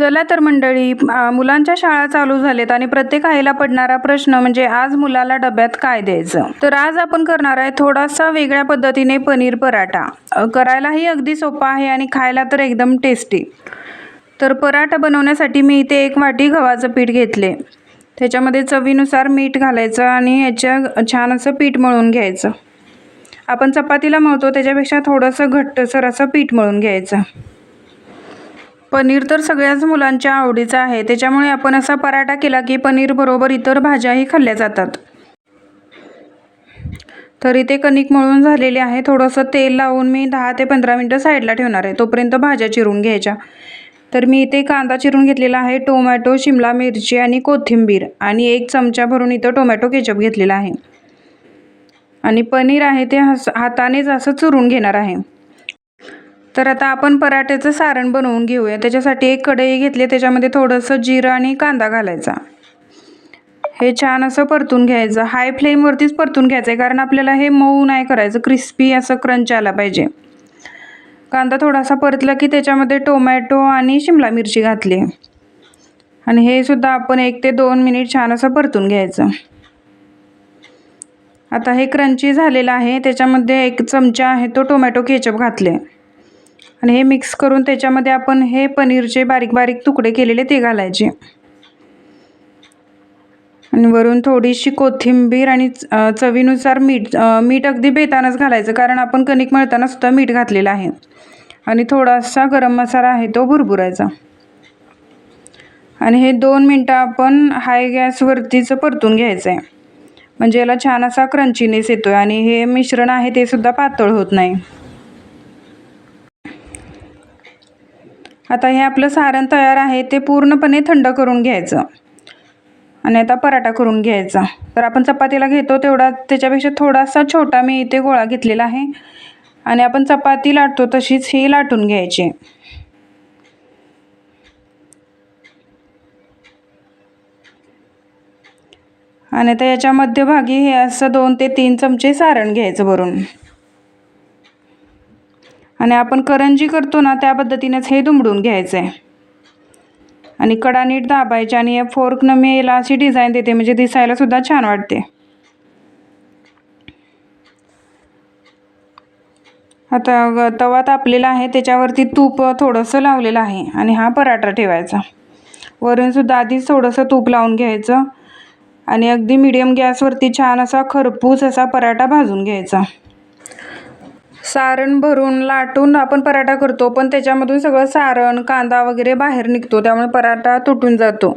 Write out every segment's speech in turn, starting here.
चला तर मंडळी मुलांच्या शाळा चालू झालेत आणि प्रत्येक आईला पडणारा प्रश्न म्हणजे आज मुलाला डब्यात काय द्यायचं? तर आज आपण करणार आहे थोडासा वेगळ्या पद्धतीने पनीर पराठा. करायलाही अगदी सोपा आहे आणि खायला तर एकदम टेस्टी. तर पराठा बनवण्यासाठी मी इथे एक वाटी गव्हाचं पीठ घेतले. त्याच्यामध्ये चवीनुसार मीठ घालायचं आणि याच्या छान असं पीठ मळून घ्यायचं. आपण चपातीला मळतो त्याच्यापेक्षा थोडंसं घट्टसर असं पीठ मळून घ्यायचं. पनीर तर सगळ्याच मुलांच्या आवडीचं आहे. त्याच्यामुळे आपण असा पराठा केला की पनीर बरोबर इतर भाज्याही खाल्ल्या जातात. तर इथे कणिक मळून झालेली आहे. थोडंसं तेल लावून मी दहा ते पंधरा मिनटं साईडला ठेवणार आहे. तोपर्यंत भाज्या चिरून घ्यायच्या. तर मी इथे कांदा चिरून घेतलेला आहे टोमॅटो शिमला मिरची आणि कोथिंबीर आणि एक चमचा भरून इथं टोमॅटो केचप घेतलेला आहे. आणि पनीर आहे ते हस हातानेच असं चुरून घेणार आहे. तर आता आपण पराठ्याचं सारण बनवून घेऊया. त्याच्यासाठी एक कढई घेतली त्याच्यामध्ये थोडंसं जिरं आणि कांदा घालायचा. हे छान असं परतून घ्यायचं. हाय फ्लेमवरतीच परतून घ्यायचं आहे कारण आपल्याला हे मऊ नाही करायचं. क्रिस्पी असं क्रंच आला पाहिजे. कांदा थोडासा परतला की त्याच्यामध्ये टोमॅटो आणि शिमला मिरची घातली आणि हे सुद्धा आपण एक ते दोन मिनिट छान असं परतून घ्यायचं. आता हे क्रंची झालेलं आहे. त्याच्यामध्ये एक चमचा आहे तो टोमॅटो केचप घातले आणि हे मिक्स करून त्याच्यामध्ये आपण हे पनीरचे बारीक बारीक तुकडे केलेले ते घालायचे. आणि वरून थोडीशी कोथिंबीर आणि चवीनुसार मीठ मीठ अगदी बेतानच घालायचं कारण आपण कणिक मळताना सुद्धा मीठ घातलेलं आहे. आणि थोडासा गरम मसाला आहे तो भुरभुरायचा. आणि हे दोन मिनटं आपण हाय गॅसवरतीचं परतून घ्यायचं आहे म्हणजे याला छान असा क्रंचीनेस येतो आहे आणि हे मिश्रण आहे ते सुद्धा पातळ होत नाही. आता हे आपलं सारण तयार आहे ते पूर्णपणे थंड करून घ्यायचं. आणि आता पराठा करून घ्यायचा. तर आपण चपातीला घेतो तेवढा त्याच्यापेक्षा थोडासा छोटा मी इथे गोळा घेतलेला आहे. आणि आपण चपाती लाटतो तशीच ही लाटून घ्यायची. आणि आता याच्या मध्यभागी हे असं दोन ते तीन चमचे सारण घ्यायचं भरून. आणि आपण करंजी करतो ना त्या पद्धतीनेच हे दुमडून घ्यायचं आहे आणि कडा नीट दाबायची आणि या फोर्कनं मी याला अशी डिझाईन देते म्हणजे दिसायलासुद्धा छान वाटते. आता तवा तापलेला आहे त्याच्यावरती तूप थोडंसं लावलेलं आहे आणि हा पराठा ठेवायचा. वरूनसुद्धा आधीच थोडंसं तूप लावून घ्यायचं आणि अगदी मिडियम गॅसवरती छान असा खरपूस असा पराठा भाजून घ्यायचा. सारण भरून लाटून आपण पराठा करतो पण त्याच्यामधून सगळं सारण कांदा वगैरे बाहेर निघतो त्यामुळे पराठा तुटून जातो.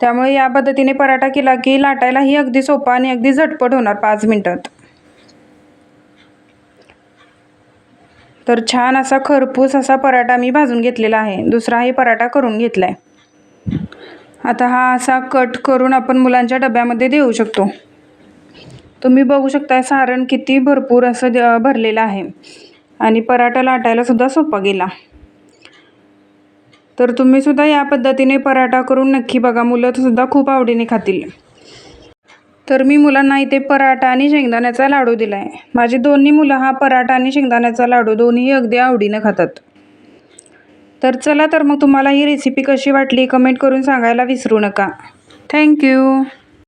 त्यामुळे या पद्धतीने पराठा केला की लाटायलाही अगदी सोपा आणि अगदी झटपट होणार पाच मिनटात. तर छान असा खरपूस असा पराठा मी भाजून घेतलेला आहे. दुसराही पराठा करून घेतला आहे आता हा असा कट करून आपण मुलांच्या डब्यामध्ये देऊ शकतो. तुम्ही बघू शकता सारण किती भरपूर असं द- भरलेलं आहे. आणि पराठा लाटायला सुद्धा सोपा गेला. तर तुम्ही सुद्धा या पद्धतीने पराठा करून नक्की बघा. मुलं सुद्धा खूप आवडीने खातील. तर मी मुलांना इथे पराठा आणि शेंगदाण्याचा लाडू दिला आहे माझी दोन्ही मुलं हा पराठा आणि शेंगदाण्याचा लाडू दोन्ही अगदी आवडीनं खातात. तर चला तर मग तुम्हाला ही रेसिपी कशी वाटली कमेंट करून सांगायला विसरू नका. थँक्यू